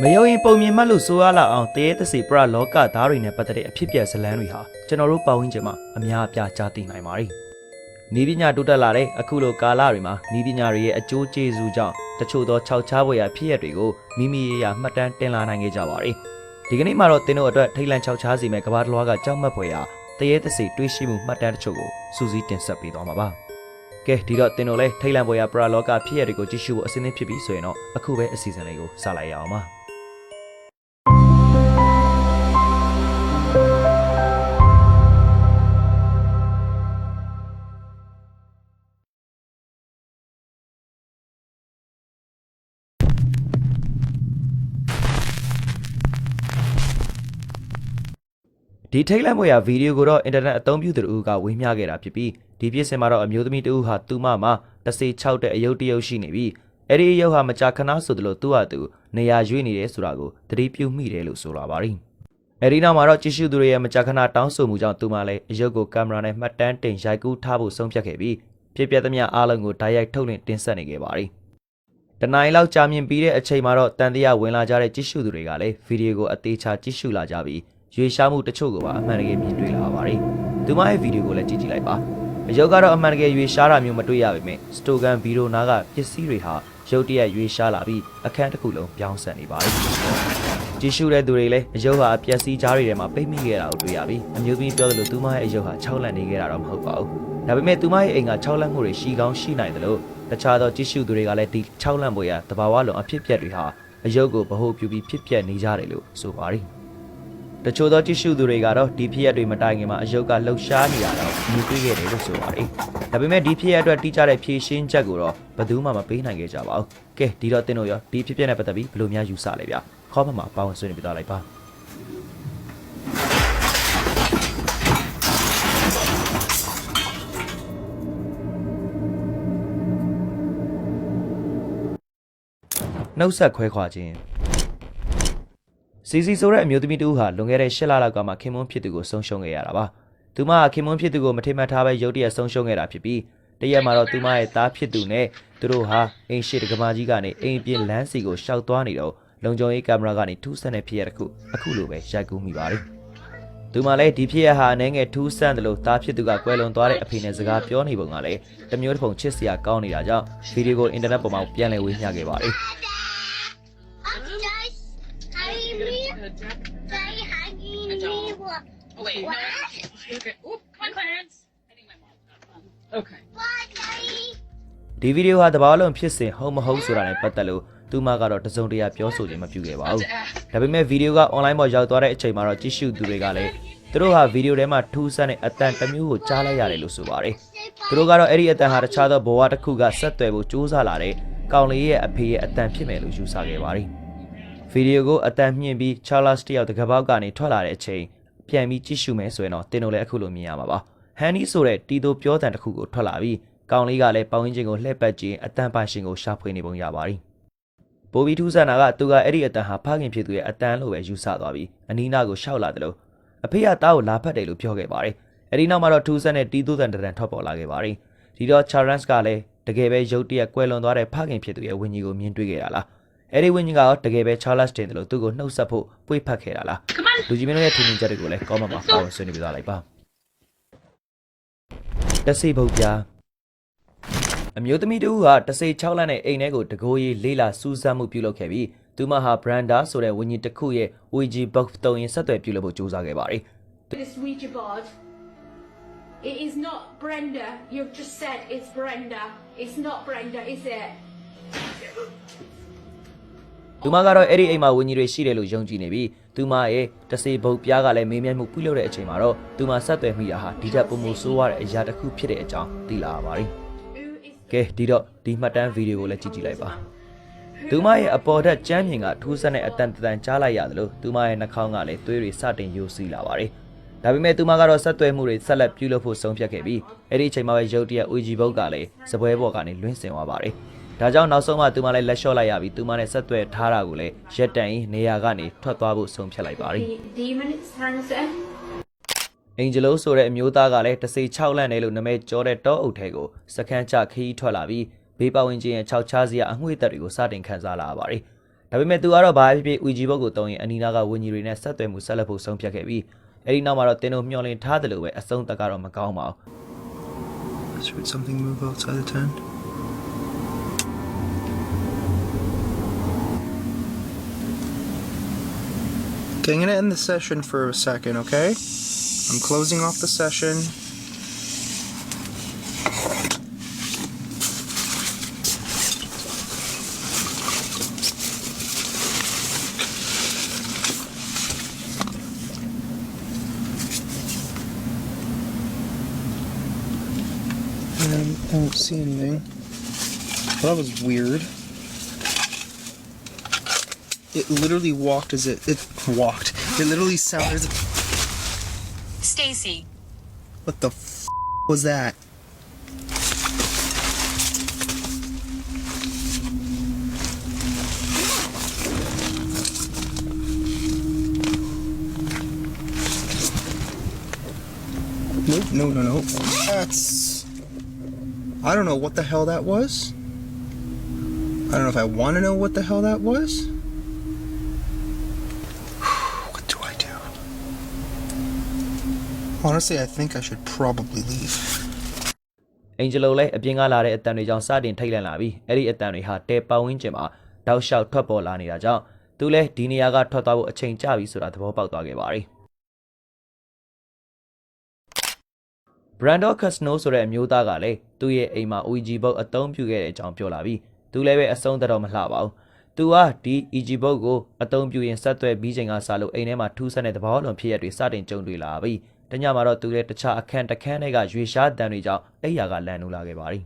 မယုံရင်ပုံမြင်မှတ်လို့ဆိုရလောက်အောင်တရေတစီပရလောကသားတွေနဲ့ပတ်သက်တဲ့အဖြစ်အပျက်ဇာတ်လမ်းတွေဟာကျွန်တော်တို့ပတ်ဝန်းကျင်မှာအများအပြားကြားသိနိုင်ပါတယ်။နီးပညာတိုးတက်လာတဲ့အခုလိုကာလတွေမှာနီးပညာတွေရဲ့အကျိုးကျေးဇူးကြောင့်တချို့သောခြောက်ခြားဖွယ်ရာဖြစ်ရပ်တွေကိုမိမိရရမှတ်တမ်းတင်လာနိုင်ခဲ့ကြပါတယ်။ဒီကနေ့မှာတော့တင်းတို့အတွက်ထိတ်လန့်ခြောက်ခြားစီမဲ့ကဘာတလွားကကြောက်မက်ဖွယ်ရာတရေတစီတွေးရှိမှုမှတ်တမ်းတချို့ကိုစူးစီးတင်ဆက်ပေးသွားမှာပါ။ကဲဒီတော့တင်းတို့လည်းထိတ်လန့်ဖွယ်ရာပရလောကဖြစ်ရပ်တွေကိုကြည့်ရှုဖို့အစဉ်သင့်ဖြစ်ပြီဆိုရင်တော့အခုပဲအစီအစဉ်လေးကိုစလိုက်ရအောင်ပါ။ ဒီထိတ်လန့်ဖွယ်ရာဗီဒီယိုကိုတော့အင်တာနက်အသုံးပြုသူတို့ကဝေမျှခဲ့တာဖြစ်ပြီးဒီပြစ်စင်မှာတော့အမျိုးသမီးတဦးဟာသူ့မမှာတဆေ6တဲ့အယုတ်တယုတ်ရှိနေပြီးအဲ့ဒီအယုတ်ဟာမကြာခဏဆိုသလိုသူ့ဟာသူနေရာရွေးနေတယ်ဆိုတာကိုသတိပြုမိတယ်လို့ဆိုလာပါတယ်။အဲဒီနောက်မှာတော့ကြည့်ရှုသူတွေရဲ့မကြာခဏတောင်းဆိုမှုကြောင့်သူမလည်းအယုတ်ကိုကင်မရာနဲ့မှတ်တမ်းတင်ရိုက်ကူးထားဖို့ဆုံးဖြတ်ခဲ့ပြီးဖြစ်ပျက်သမျှအားလုံးကိုတိုက်ရိုက်ထုတ်လွှင့်တင်ဆက်နေခဲ့ပါတယ်။တနိုင်လောက်ကြာမြင့်ပြီးတဲ့အချိန်မှာတော့တန်တရားဝင်လာကြတဲ့ကြည့်ရှုသူတွေကလည်းဗီဒီယိုကိုအသေးချာကြည့်ရှုလာကြပြီး ရွေရှားမှုတချို့ကိုပါအမှန်တကယ်မြင်တွေ့လာပါတယ်။သူမရဲ့ဗီဒီယိုကိုလည်းကြည့်ကြည့်လိုက်ပါ။အယုတ်ကတော့အမှန်တကယ်ရွေရှားတာမျိုးမတွေ့ရပါပဲ။စတိုဂန်ဗီဒီယိုနာကပစ္စည်းတွေဟာရုတ်တရက်ရွေရှားလာပြီးအခန်းတစ်ခုလုံးပြောင်းဆန်နေပါတယ်။ကြည့်ရှုတဲ့သူတွေလည်းအယုတ်ဟာပျက်စီးကြားတွေထဲမှာပိတ်မိခဲ့တာကိုတွေ့ရပြီးအမျိုးသမီးပြောသလိုသူမရဲ့အယုတ်ဟာ၆လန့်နေခဲ့တာတော့မဟုတ်ပါဘူး။ဒါပေမဲ့သူမရဲ့အိမ်က6လန့်မှုတွေရှိကောင်းရှိနိုင်တယ်လို့တခြားသောကြည့်ရှုသူတွေကလည်းဒီ6လန့်ပေါ်ရတဘာဝလုံးအဖြစ်အပျက်တွေဟာအယုတ်ကိုဗဟုပြုပြီးဖြစ်ပျက်နေကြတယ်လို့ဆိုပါတယ်။ တချို့သောကြည့်ရှုသူတွေကတော့ဒီဖြစ်ရပ်တွေမတိုင်ခင်မှာအယုတ်ကလှုပ်ရှားနေတာတော့မြင်တွေ့ခဲ့တယ်လို့ဆိုပါတယ်။ဒါပေမဲ့ဒီဖြစ်ရပ်အတွက်တိကျတဲ့ဖြေရှင်းချက်ကိုတော့ဘယ်သူမှမပေးနိုင်ခဲ့ကြပါဘူး။ကဲဒီတော့တင်းတို့ရောဒီဖြစ်ပျက်နဲ့ပတ်သက်ပြီးဘယ်လိုများယူဆလဲဗျ။ခေါင်းမမှာပါဝင်ဆွေးနွေးပြသွားလိုက်ပါ။နှုတ်ဆက်ခွဲခွာခြင်း စီစီဆိုတဲ့အမျိုးသမီးတူဟာလွန်ခဲ့တဲ့၈လလောက်ကမှခင်မွန်းဖြစ်သူကိုဆုံးရှုံးခဲ့ရတာပါ။သူမကခင်မွန်းဖြစ်သူကိုမထိမှတ်ထားပဲရုတ်တရက်ဆုံးရှုံးခဲ့တာဖြစ်ပြီးတရက်မှာတော့သူမရဲ့သားဖြစ်သူနဲ့သူတို့ဟာအိမ်ရှိတကမာကြီးကနေအိမ်ပြင်လမ်းစီကိုရှောက်သွားနေတော့လုံခြုံရေးကင်မရာကနေထူးဆန်းတဲ့ဖြစ်ရတစ်ခုအခုလိုပဲရိုက်ကူးမိပါတယ်။သူမလည်းဒီဖြစ်ရဟာအနေငယ်ထူးဆန်းတယ်လို့သားဖြစ်သူကကွယ်လွန်သွားတဲ့အဖေနဲ့စကားပြောနေပုံကလည်းတစ်မျိုးတစ်ပုံချစ်စရာကောင်းနေတာကြောင့်ဗီဒီယိုကိုအင်တာနက်ပေါ်မှာပြန်လည်ဝေမျှခဲ့ပါတယ်။ Oh wait, no. Okay. Oop, come on, Clarence. I think my mom's not fun. Okay. ဒီဗီဒီယိုဟာတဘာလုံးဖြစ်စဉ်ဟုတ်မဟုတ်ဆိုတာနဲ့ပတ်သက်လို့သူမကတော့တစုံတရာပြောဆိုခြင်းမပြုခဲ့ပါဘူး။ဒါပေမဲ့ဗီဒီယိုက online ပေါ်ရောက်သွားတဲ့အချိန်မှာတော့ကြည့်ရှုသူတွေကလည်းသူတို့ဟာဗီဒီယိုထဲမှာထူးဆန်းတဲ့အတန်တစ်မျိုးကိုကြားလိုက်ရတယ်လို့ဆိုပါတယ်။သူတို့ကတော့အဲ့ဒီအတန်ဟာတခြားသောဘဝတစ်ခုကဆက်သွယ်ဖို့ကြိုးစားလာတဲ့ကောင်လေးရဲ့အဖေရဲ့အတန်ဖြစ်မယ်လို့ယူဆခဲ့ပါတယ်။ ဗီဒီယိုကိုအတန်မြင့်ပြီး Charles တယောက်တကပောက်ကနေထွက်လာတဲ့အချိန်ပြန်ပြီးကြည့်ရှုမယ်ဆိုရင်တော့တင်တို့လည်းအခုလိုမြင်ရမှာပါ။ Handy ဆိုတဲ့တီတိုပြောတန်တစ်ခုကိုထွက်လာပြီးကောင်လေးကလည်းပေါင်းရင်းချင်းကိုလှည့်ပတ်ကြည့်အတန်ပိုင်ရှင်ကိုရှာဖွေနေပုံရပါတယ်။ပိုဘီထူးဆန်နာကသူကအဲ့ဒီအတန်ဟာဖခင်ဖြစ်သူရဲ့အတန်လို့ပဲယူဆသွားပြီးအနီးနားကိုရှောက်လာတယ်လို့အဖေကတားကိုလာဖတ်တယ်လို့ပြောခဲ့ပါတယ်။အဲ့ဒီနောက်မှာတော့ထူးဆန်တဲ့တီတိုတန်တန်ထွက်ပေါ်လာခဲ့ပါတယ်။ဒီတော့ Charles ကလည်းတကယ်ပဲရုတ်တရက်ကွယ်လွန်သွားတဲ့ဖခင်ဖြစ်သူရဲ့ဝင်းကြီးကိုမြင်တွေ့ခဲ့တာလား။ အဲ့ဒီဝင်းကြီးကတော့တကယ်ပဲ Charles တင်တယ်လို့သူ့ကိုနှုတ်ဆက်ဖို့ပွေဖတ်ခဲ့တာလား။ Come on. လူကြီးမင်းတို့ရဲ့ထင်မြင်ချက်တွေကိုလည်းကောင်းမှမှာပါဝင်ဆွေးနွေးပြသွားလိုက်ပါတဆိတ်ဘုတ်ပြားအမျိုးသမီးတူကတဆိတ်6လနဲ့အိမ်ထဲကိုတကိုးရီလေးလာစူးစမ်းမှုပြုလုပ်ခဲ့ပြီးသူမဟာ Branda ဆိုတဲ့ဝင်းကြီးတစ်ခုရဲ့ Ouija box တုံးရင်ဆက်သွယ်ပြုလုပ်ဖို့ကြိုးစားခဲ့ပါတယ် This Ouija board. It is not Brenda. You've just said it's Brenda. It's not Brenda, is it? သူမကတော့အဲ့ဒီအိမ်မှာဝင်းကြီးတွေရှိတယ်လို့ယုံကြည်နေပြီးသူမရဲ့တဆိတ်ဘုတ်ပြားကလည်းမေးမြန်းမှုပြုလုပ်တဲ့အချိန်မှာတော့သူမဆက်သွယ်မိတာဟာဒီထက်ပုံမဆိုးရတဲ့အရာတစ်ခုဖြစ်တဲ့အကြောင်းသိလာရပါတယ် Who is ကဲဒီတော့ဒီမှတ်တမ်းဗီဒီယိုကိုလည်းကြည့်ကြည့်လိုက်ပါသူမရဲ့အပေါ်ထက်ကြမ်းမြင်ကထူးဆန်းတဲ့အတန်တန်ကြားလိုက်ရတယ်လို့သူမရဲ့နှာခေါင်းကလည်းသွေးတွေစတင်ယိုစီးလာပါတယ်ဒါပေမဲ့သူမကတော့ဆက်သွယ်မှုတွေဆက်လက်ပြုလုပ်ဖို့ဆုံးဖြတ်ခဲ့ပြီးအဲ့ဒီအချိန်မှာပဲရုတ်တရက် OG ဘုတ်ကလည်းစပွဲပေါ်ကနေလွင့်စင်သွားပါတယ် ဒါကြောင့်နောက်ဆုံးမှသူမလည်းလက်လျှော့လိုက်ရပြီးသူမနဲ့ဆက်သွယ်ထားတာကိုလည်းရက်တန်ရင်နေရာကနေထွက်သွားဖို့ဆုံးဖြတ်လိုက်ပါတယ် the demon it's trying to say? အင်ဂျလိုဆိုတဲ့အမျိုးသားကလည်းတစိ6လန့်နေလို့နာမည်ကျော်တဲ့တောအုပ်ထဲကိုစခန်းချခီးထွက်လာပြီးဘေးပဝင်းချင်းရဲ့6ချားစီကအငွေ့သက်တွေကိုစတင်ခန်းစားလာရပါတယ်။ဒါပေမဲ့သူကတော့ဘာဖြစ်ဖြစ် UG ဘုတ်ကိုတုံးရင်အနီနာကဝင်းကြီးတွေနဲ့ဆက်သွယ်မှုဆက်လက်ဖို့ဆုံးဖြတ်ခဲ့ပြီးအဲဒီနောက်မှာတော့တင်းတို့မျှော်လင့်ထားတယ်လို့ပဲအဆုံးသက်ကတော့မကောင်းပါဘူး Just heard something move outside the tent. Okay, I'm gonna end the session for a second, okay? I'm closing off the session. I don't see anything. That was weird. It literally walked as it it walked. It literally sounded as if, Stacy. what the f- was that? Nope, no, no, no. That's. I don't know what the hell that was. I don't know if I want to know what the hell that was. Honestly, I think I should probably leave. အင်ဂျလိုလည်းအပြင်ကလာတဲ့အတန်တွေကြောင့်စတင်ထိတ်လန့်လာပြီးအဲ့ဒီအတန်တွေဟာတဲပဝင်းကျင်မှာတောက်လျှောက်ထွက်ပေါ်လာနေတာကြောင့်သူလည်းဒီနေရာကထွက်သွားဖို့အချိန်ကျပြီဆိုတာသဘောပေါက်သွားခဲ့ပါတယ် Brando Casino ဆိုတဲ့အမျိုးသားကလည်းသူ့ရဲ့အိမ်မှာ OG ဘုတ်အသုံးပြုခဲ့တဲ့အကြောင်းပြောလာပြီးသူလည်းပဲအဆုံးသတ်တော့မလှပါဘူး။သူကဒီ EG ဘုတ်ကိုအသုံးပြုရင်ဆက်သွယ်ပြီးချိန်ကစလို့အိမ်ထဲမှာထူးဆန်းတဲ့သဘောလုံးဖြစ်ရတွေစတင်ကြုံတွေ့လာပြီး တညမှာတော့သူလည်းတခြားအခန်းတစ်ခန်းတွေကရွေရှားတန်တွေကြောင့်အိယာကလန်နူလာခဲ့ပါတယ်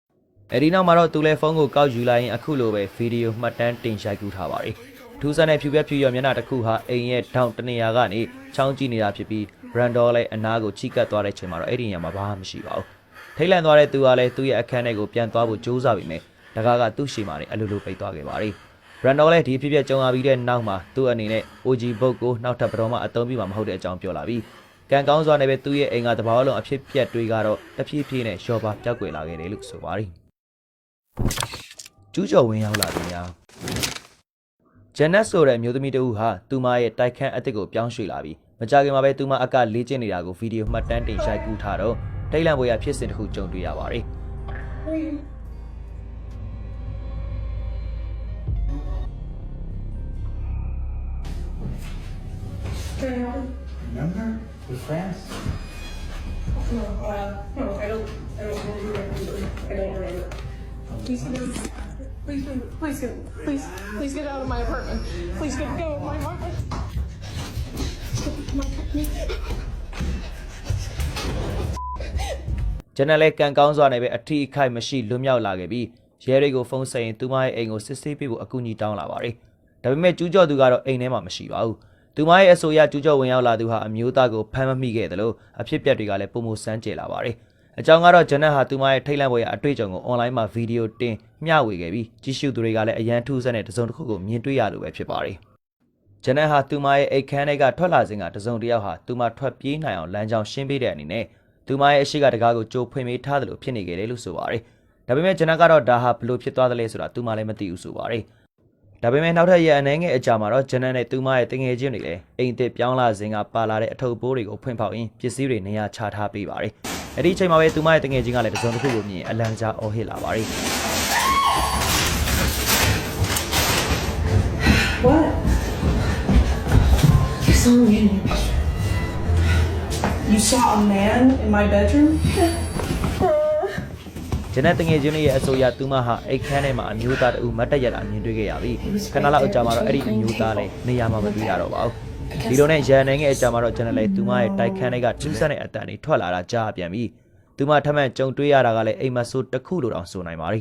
။အဲဒီနောက်မှာတော့သူလည်းဖုန်းကိုကောက်ယူလိုက်ရင်အခုလိုပဲဗီဒီယိုမှတ်တမ်းတင်ရိုက်ကူးထားပါတယ်။ထူးဆန်းတဲ့ဖြူပြက်ဖြူရမျက်နှာတစ်ခုဟာအိမ်ရဲ့ထောင်တနေရာကနေချောင်းကြည့်နေတာဖြစ်ပြီး Brando လည်းအနားကိုချိကပ်သွားတဲ့ချိန်မှာတော့အဲ့ဒီနေရာမှာဘာမှမရှိပါဘူး။ထိတ်လန့်သွားတဲ့သူကလည်းသူ့ရဲ့အခန်းထဲကိုပြန်သွားဖို့ကြိုးစားပြီးမြဲတကားကသူ့ရှေ့မှာနေအလိုလိုပိတ်သွားခဲ့ပါတယ်။ Brando လည်းဒီဖြစ်ဖြစ်ကြုံလာပြီးတဲ့နောက်မှာသူ့အနေနဲ့ OG ဘုတ်ကိုနောက်ထပ်ဘယ်တော့မှအသုံးပြုမှာမဟုတ်တဲ့အကြောင်းပြောလာပြီး ကံကောင်းစွာနဲ့ပဲသူ့ရဲ့အိမ်ကတဘာလုံးအဖြစ်ပြက်တွေကတော့တဖြည်းဖြည်းနဲ့ရှော့ပါပြောက်ကွယ်လာခဲ့တယ်လို့ဆိုပါတယ်။ကျူးကျော်ဝင်ရောက်လာသူများဂျန်နက်ဆိုတဲ့အမျိုးသမီးတဦးဟာသူမရဲ့တိုက်ခန်းအသစ်ကိုပြောင်းရွှေ့လာပြီးမကြခင်မှာပဲသူမအကလေ့ကျင့်နေတာကိုဗီဒီယိုမှတ်တမ်းတင်ရိုက်ကူးထားတော့ထိတ်လန့်ပွဲရဖြစ်စဉ်တစ်ခုကြုံတွေ့ရပါတယ်။ Remember? With France? No, uh, no, I don't, I don't remember, I don't remember. Please, no, please, please, get, please, please get out of my apartment. Please get, go, my apartment. My apartment. ဂျန်နယ်လည်းကန်ကောင်းစွာနဲ့ပဲအထီးအခိုက်မရှိလွတ်မြောက်လာခဲ့ပြီးရဲတွေကိုဖုန်းဆက်ရင်သူမရဲ့အိမ်ကိုစစ်ဆေးပေးဖို့အကူအညီတောင်းလာပါတယ်။ဒါပေမဲ့ကျူးကျော်သူကတော့အိမ်ထဲမှာမရှိပါဘူး။ သူမရဲ့အဆိုအရကျူးကျော်ဝင်ရောက်လာသူဟာအမျိုးသားကိုဖမ်းမမိခဲ့တယ်လို့အဖြစ်အပျက်တွေကလည်းပုံမစမ်းကြလာပါတယ်။အကြောင်းကတော့ဂျန်နက်ဟာသူမရဲ့ထိတ်လန့်ပွဲရအတွေ့အကြုံကိုအွန်လိုင်းမှာဗီဒီယိုတင်မျှဝေခဲ့ပြီးကြည့်ရှုသူတွေကလည်းအရန်ထူးဆန်းတဲ့တစုံတစ်ခုကိုမြင်တွေ့ရလို့ပဲဖြစ်ပါတယ်။ဂျန်နက်ဟာသူမရဲ့အိတ်ခမ်းထဲကထွက်လာစဉ်ကတစုံတစ်ယောက်ဟာသူမထွက်ပြေးနိုင်အောင်လမ်းကြောင်းရှင်းပေးတဲ့အနေနဲ့သူမရဲ့အရှိကတကားကိုကြိုးဖွင့်ပေးထားတယ်လို့ဖြစ်နေကြတယ်လို့ဆိုပါတယ်။ဒါပေမဲ့ဂျန်နက်ကတော့ဒါဟာဘလို့ဖြစ်သွားတယ်လဲဆိုတာသူမလည်းမသိဘူးဆိုပါတယ်။ ဒါပေမဲ့နောက်ထပ်ရအနေငယ်အကြာမှာတော့ဂျန်နက်နဲ့သူမရဲ့တငယ်ချင်းတွေလည်းအိမ်အစ်ပြောင်းလာစဉ်ကပါလာတဲ့အထုပ်ပိုးတွေကိုဖွင့်ဖောက်ရင်းပစ္စည်းတွေနေရာချထားပေးပါတယ်။အဲ့ဒီအချိန်မှာပဲသူမရဲ့တငယ်ချင်းကလည်းတစုံတစ်ခုကိုမြင်အလံကြားအော်ဟစ်လာပါတယ်။ What? Something. You saw a man in my bedroom? ဂျန်နက်တငယ်ချင်းလေးရဲ့အဆိုအရသူမဟာအိတ်ခမ်းထဲမှာအမျိုးသားတအူမတ်တက်ရတာမြင်တွေ့ခဲ့ရပြီးခဏလောက်အကြာမှာတော့အဲ့ဒီအမျိုးသားလည်းနေရာမှာမတွေ့ရတော့ပါဘူးဒီလိုနဲ့ရန်နိုင်ငံအကြာမှာတော့ဂျန်နက်လည်းသူမရဲ့တိုက်ခန်းတွေကထူးဆန်းတဲ့အတန်တွေထွက်လာတာကြားပြန်ပြီးသူမထပ်မံကြုံတွေ့ရတာကလည်းအိမ်မဆိုးတစ်ခုလိုတောင်ဆိုနိုင်ပါ ರಿ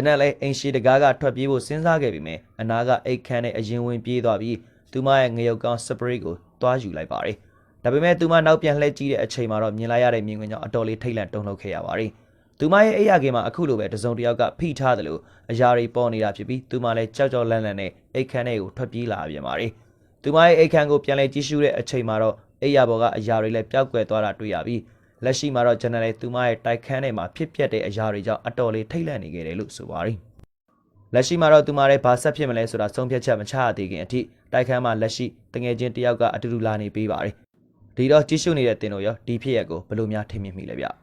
ဂျန်နက်လည်းအိမ်ရှိတကားကထွက်ပြေးဖို့စဉ်းစားခဲ့ပေမဲ့အနာကအိတ်ခမ်းနဲ့အရင်ဝင်ပြေးသွားပြီးသူမရဲ့ငရုတ်ကောင်းစပရေးကိုတွားယူလိုက်ပါတယ်။ဒါပေမဲ့သူမနောက်ပြန်လှည့်ကြည့်တဲ့အချိန်မှာတော့မြင်လိုက်ရတဲ့မြင်ကွင်းကြောင့်အတော်လေးထိတ်လန့်တုန်လှုပ်ခဲ့ရပါတယ်။သူမရဲ့အိယာကင်မှာအခုလိုပဲတစုံတစ်ယောက်ကဖိထားတယ်လို့အရာတွေပေါ်နေတာဖြစ်ပြီးသူမလည်းကြောက်ကြောက်လန့်လန့်နဲ့အိတ်ခမ်းထဲကိုထွက်ပြေးလာပြန်ပါတယ်။သူမရဲ့အိတ်ခမ်းကိုပြန်လဲကြည့်ရှုတဲ့အချိန်မှာတော့အိယာဘော်ကအရာတွေလည်းပျောက်ကွယ်သွားတာတွေ့ရပြီး လက်ရှိမှာတော့ဂျန်နယ်လည်းသူမရဲ့တိုက်ခန်းထဲမှာဖြစ်ပျက်တဲ့အရာတွေကြောင့်အတော်လေးထိတ်လန့်နေခဲ့တယ်လို့ဆိုပါတယ်။လက်ရှိမှာတော့သူမရဲ့ဘာဆက်ဖြစ်မလဲဆိုတာဆုံးဖြတ်ချက်မချရသေးခင်အထိတိုက်ခန်းမှာလက်ရှိတငယ်ချင်းတယောက်ကအတူတူလာနေပေးပါတယ်။ဒီတော့ကြည့်ရှုနေတဲ့တင်တို့ရောဒီဖြစ်ရက်ကိုဘယ်လိုများထင်မြင်မိလဲဗျ။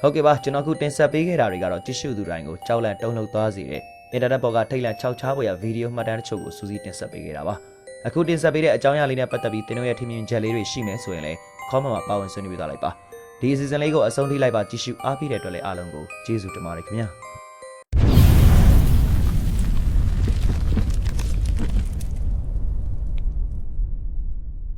ဟုတ်ကဲ့ပါကျွန်တော်ခုတင်ဆက်ပေးခဲ့တာတွေကတော့ကြည့်ရှုသူတိုင်းကိုကြောက်လန့်တုန်လှုပ်သွားစေတဲ့အင်တာနက်ပေါ်ကထိတ်လန့်ခြောက်ခြားပေါ်ရဗီဒီယိုမှတ်တမ်းတချို့ကိုစူးစီးတင်ဆက်ပေးခဲ့တာပါ။အခုတင်ဆက်ပေးတဲ့အကြောင်းအရာလေးနဲ့ပတ်သက်ပြီးတင်တို့ရဲ့ထင်မြင်ချက်လေးတွေရှိမယ်ဆိုရင်လည်း comment မှာပါဝင်ဆွေးနွေးပေးသွားလိုက်ပါဒီအစီအစဉ်လေးကိုအဆုံးထိလိုက်ပါကြည့်ရှုအားပေးတဲ့အတွက်လည်းအားလုံးကိုကျေးဇူးတင်ပါတယ်ခင်ဗျာ။